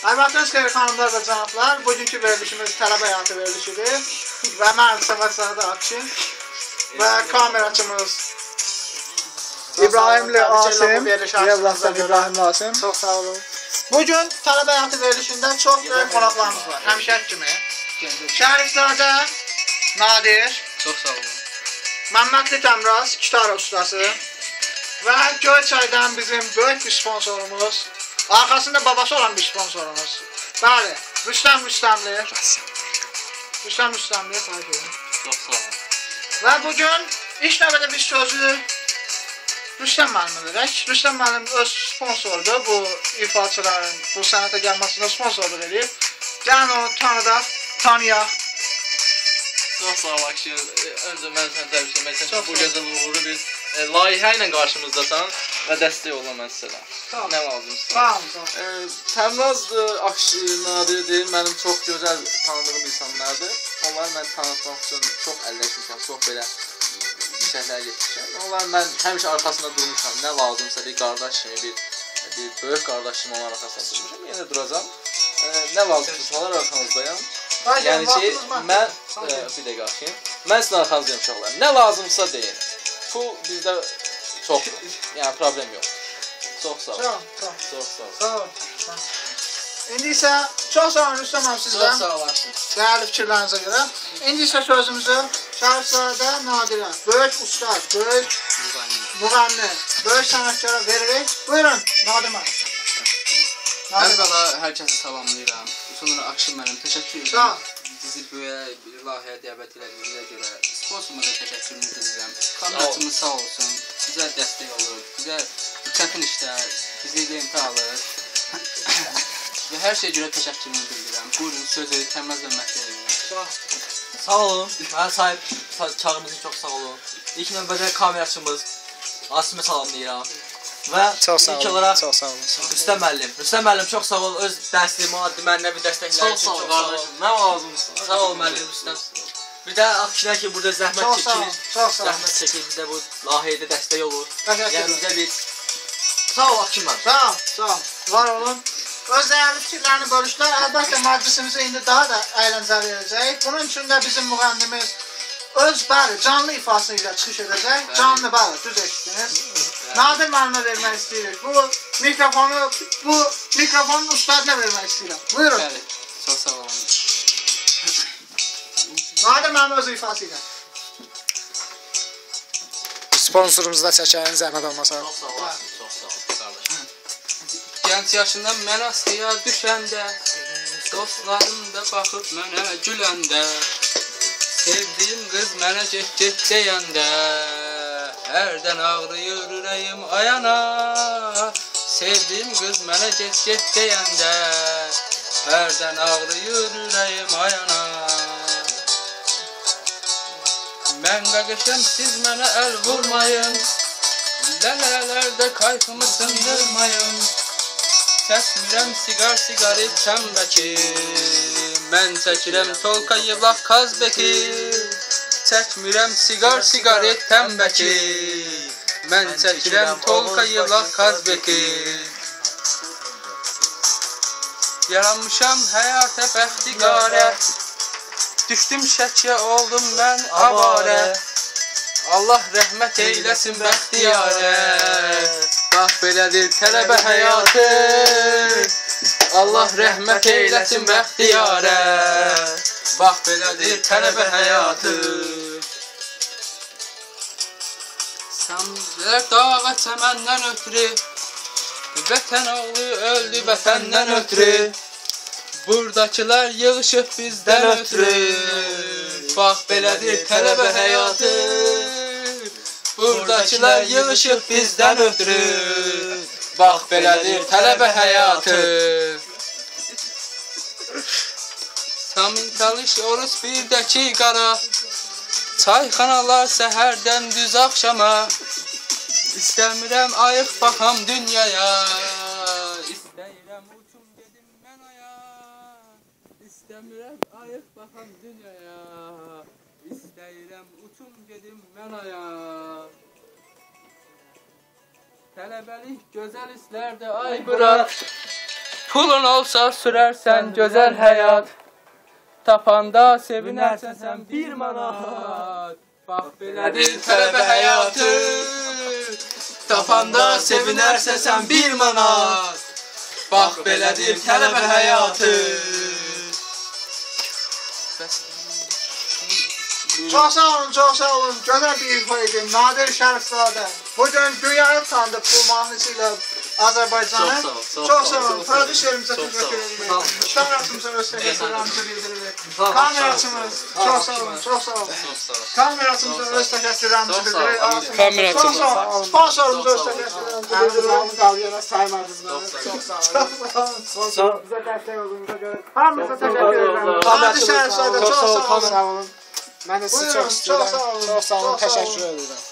Əlbəttə ki, xanımlar və cənablar, bugünkü verilişimiz tələbə həyatı verilişidir və mən Səməd Sərdə Akşin və kameraçımız İbrahimli Asim, Yevlastan İbrahimli Asim. Çox sağ olun. Bugün tələbə həyatı verilişində çox böyük qonaqlarımız var. Həmişəki kimi. Şərifzadə Nadir, Çox sağ olun. Məmmədli Təmraz, gitar ustası və Göyçaydan bizim böyük bir sponsorumuz, arxasında babası olan bir sponsorumuz. Bəli, Rüstəm Rüstəmli. Rüstəm Rüstəmli, xahiş edirəm. Çox sağ olun. Və bu gün ilk növbədə biz sözü Rüstəm müəllimə verək. Rüstəm müəllim öz sponsorudur. Bu ifaçıların bu sənətə gəlməsinə sponsorluq edir. Gəlin onu tanıdaq, tanıyaq. Çox sağ ol Akşin. Öncə mən səni təbrik etmək istəyirəm. Bu gecə uğurlu bir e, layihə ilə qarşımızdasan və dəstək ol mən. Sağ ol. Nə olun, sağ olun. E, Təmraz e, Akşin Nadirdir. Mənim çox gözəl tanıdığım insanlardır. Onları mən tanıtmaq üçün çox əlləşmişəm, çox belə işlərə getmişəm. Onların mən həmişə arxasında durmuşam. Nə lazımsa bir qardaş kimi, bir bir böyük qardaş kimi onların arxasında durmuşam. Yenə duracam. E, nə lazımsa onlar arxanızdayam. Yəni ki, mən e, bir dəqiqə axıyım. Mən sizin arxanızdayım uşaqlar. Nə lazımsa deyin. Pul bizdə çoxdur. Yəni problem yox. Çox sağ ol. Sağ sağ olun. Çox sağ ol. Sağ sağ olun. İndi isə çox sağ olun Rüstəm müəllim sizdən. sağ ol Akşin. Değerli fikirlerinize göre. İndi isə sözümüzü Şərifzadə Nadirə, böyük ustad, böyük müğənni, böyük sənətkara veririk. Buyurun, Nadir müəllim. Əvvəla hər kəsi salamlayıram. Sonra Akşin müəllim təşəkkür Sağ ol. Bizi böyə bir layihəyə dəvət elədiyinizə görə sponsoruma da təşəkkürümü ol. Kameraçımız sağ olsun. Bizə dəstək olur. Bizə çətin işlər, bizi lentə alır. Və hər şeyə görə təşəkkürümü bildirirəm. Buyurun sözü Təməz və Məhdəyə. Sağ ol. Sağ olun. Mənə sahib sa- çağırımız çox sağ olun. İlk növbədə kameraçımız Asimə salamlayıram. Və Çox sağ olun. olaraq Çox sağ olun. Rüstəm müəllim. Rüstəm müəllim çox sağ ol. Öz dəstəyi, maddi, mənəvi dəstəkləri üçün çox sağ ol. Nə lazımsa. Sağ ol müəllim Rüstəm. Bir də akşilər ki burada zəhmət çəkir. Çox sağ ol. Zəhmət çəkir bizə bu layihədə dəstək olur. Yəni bizə bir Sağ ol Akşin müəllim. Sağ ol, sağ ol. Var olun. Öz değerli fikirlerini bölüştüler. Elbette meclisimizi indi daha da eğlenceli edecek. Bunun için de bizim müğennimiz öz bəli canlı ifasıyla çıxış edəcək. Canlı bəli, düz eşitdiniz. Nadir müəllimə vermək istəyirik. Bu mikrofonu, bu mikrofonun ustadına vermək istəyirəm. Buyurun. Bəli, çox sağ olun. Nadir müəllim öz ifası ilə. Sponsorumuzu da çəkəyin zəhmət olmasa. Çox sağ ol. Akşin, Çox sağ ol qardaşım. Gənc yaşında mən astıya düşəndə Dostlarım da baxıb mənə güləndə Sevdiyim qız mənə get get deyəndə Herden ağrıyor yüreğim ayana. Sevdiğim kız mene get get deyende Herden ağrıyor yüreğim ayana. Ben kakışım siz mene el vurmayın. Lelelerde kaykımı sındırmayın. Çəkmirəm siqar siqarı çəmbəki Mən çəkirəm solka yıblaq qaz bəki Çəkmirəm siqar siqaret təmbəki Mən çəkirəm tolka yıblaq kazbeki Yaranmışam həyata bəxtiqarə Düşdüm şəkiyə oldum mən avarə Allah rəhmət eyləsin bəxtiyarə Bax belədir tələbə həyatı Allah rəhmət eyləsin bəxtiyarə Bax belədir tələbə həyatı Səmzər dağa çəməndən ötürü Vətən oğlu öldü vətəndən ötürü Buradakılar yığışıb bizdən ötürü Bax belədir tələbə həyatı. Buradakılar yığışıb bizdən ötürü Bax belədir tələbə həyatı Samin çalış orus birdəki qara Çayxanalar səhərdən düz axşama İstəmirəm ayıq baxam dünyaya. İstəyirəm uçum gedim mən aya İstəmirəm ayıq baxam dünyaya. İstəyirəm uçum gedim mən aya. Tələbəlik gözəl istərdi ay bura Pulun olsa sürərsən gözəl həyat. Tapanda sevinərsən sən bir manat. Bax belədir tələbə həyatı. Tapanda sevinərsən sən bir manat. Bax belədir tələbə həyatı. Çok sağ olun, çok sağ olun. Güzel bir ifa edin. Nadir tanıdı bu mahnısıyla Azerbaycan'ı. Çok sağ ol, çok Çok sağ sağ ol, olun. çok sağ ol. Prodüserimize Çok teşekkür sağ ol. ederim. Kamerasımıza öz teşekkürlerimizi bildiririk. Kamerasımız. Çok sağ olun, çok sağ olun. Kamerasımıza öz bildiririk. Kamerasımız. Çok sağ olun. Sponsorumuza öz teşekkürlerimizi bildiririk. Aliyana saymadınız Çok sağ ol. Çok sağ olun. Sponsor bize destek olduğunuza göre. Hamınıza teşekkür ederim. Çok Nadir Şerifzade çok sağ olun. Ben de sizi çok istiyorum. çok sağ olun. Çok sağ